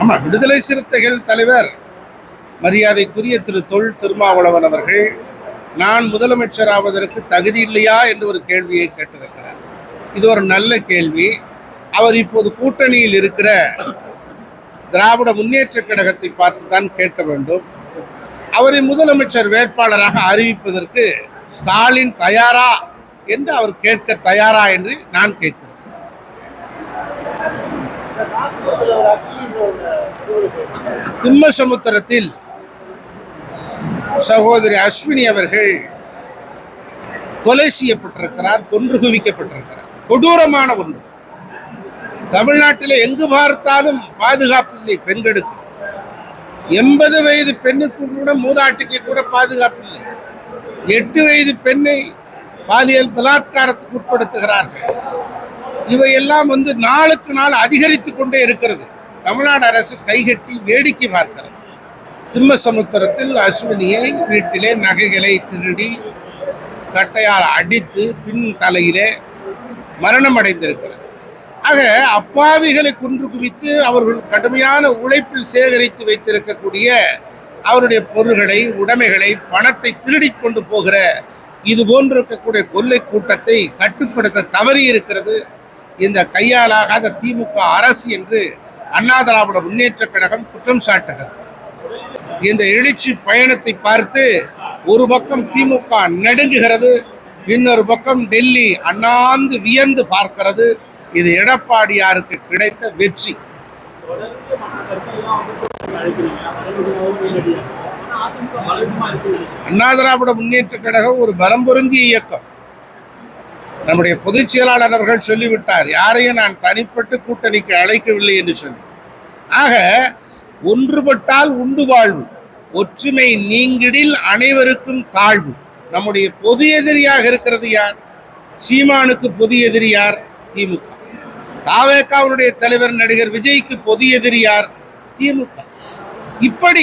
ஆமா விடுதலை சிறுத்தைகள் தலைவர் மரியாதைக்குரிய திரு தொல் திருமாவளவன் அவர்கள் நான் முதலமைச்சர் ஆவதற்கு தகுதி இல்லையா என்று ஒரு கேள்வியை கேட்டிருக்கிறார். இது ஒரு நல்ல கேள்வி. அவர் இப்போது கூட்டணியில் இருக்கிற திராவிட முன்னேற்ற கழகத்தை பார்த்து தான் கேட்க வேண்டும். அவரை முதலமைச்சர் வேட்பாளராக அறிவிப்பதற்கு ஸ்டாலின் தயாரா என்று அவர் கேட்க தயாரா என்று நான் கேட்கிறேன். திம்மசமுத்திரத்தில் சகோதரி அஸ்வினி அவர்கள் கொலை செய்யப்பட்டிருக்கிறார் கொன்று குவிக்கப்பட்டிருக்கிறார். கொடூரமான ஒன்று. தமிழ்நாட்டில் எங்கு பார்த்தாலும் பாதுகாப்பு இல்லை பெண்களுக்கு. எண்பது வயது பெண்ணுக்கு கூட மூதாட்டிக்கு கூட பாதுகாப்பு இல்லை. எட்டு வயது பெண்ணை பாலியல் பலாத்காரத்துக்கு உட்படுத்துகிறார்கள். இவையெல்லாம் வந்து நாளுக்கு நாள் அதிகரித்து கொண்டே இருக்கிறது. தமிழ்நாடு அரசு கைகட்டி வேடிக்கை பார்க்கிறது. திம்மசமுத்திரத்தில் அஸ்வினியை வீட்டிலே நகைகளை திருடி கட்டையால் அடித்து பின் தலையிலே மரணம் அடைந்திருக்கிறது. ஆக அப்பாவிகளை குன்று குவித்து அவர்கள் கடுமையான உழைப்பில் சேகரித்து வைத்திருக்கக்கூடிய அவருடைய பொருள்களை உடைமைகளை பணத்தை திருடிக் கொண்டு போகிற இது போன்று இருக்கக்கூடிய கொள்ளை கூட்டத்தை கட்டுப்படுத்த தவறி இருக்கிறது இந்த கையாலாகாத திமுக அரசு என்று அண்ணா திராவிட முன்னேற்ற கழகம் குற்றம் சாட்டுகிறது இந்த எழுச்சி பயணத்தை பார்த்து ஒரு பக்கம் திமுக நடுங்குகிறது இன்னொரு பக்கம் டெல்லி அண்ணாந்து வியந்து பார்க்கிறது. இது எடப்பாடியாருக்கு கிடைத்த வெற்றி. அண்ணா திராவிட முன்னேற்ற கழகம் ஒரு பலம் பொருந்திய இயக்கம். நம்முடைய பொதுச் செயலாளர் அவர்கள் சொல்லிவிட்டார் யாரையும் நான் தனிப்பட்டு கூட்டணிக்கு அழைக்கவில்லை என்று சொல்லி. ஆக ஒன்றுபட்டால் உண்டு வாழ்வு ஒற்றுமை நீங்கிடில் அனைவருக்கும் தாழ்வு. நம்முடைய பொது எதிரியாக இருக்கிறது யார்? சீமானுக்கு பொது எதிரியார் திமுக. தாவேக்காவுடைய தலைவர் நடிகர் விஜய்க்கு பொது எதிரியார் திமுக. இப்படி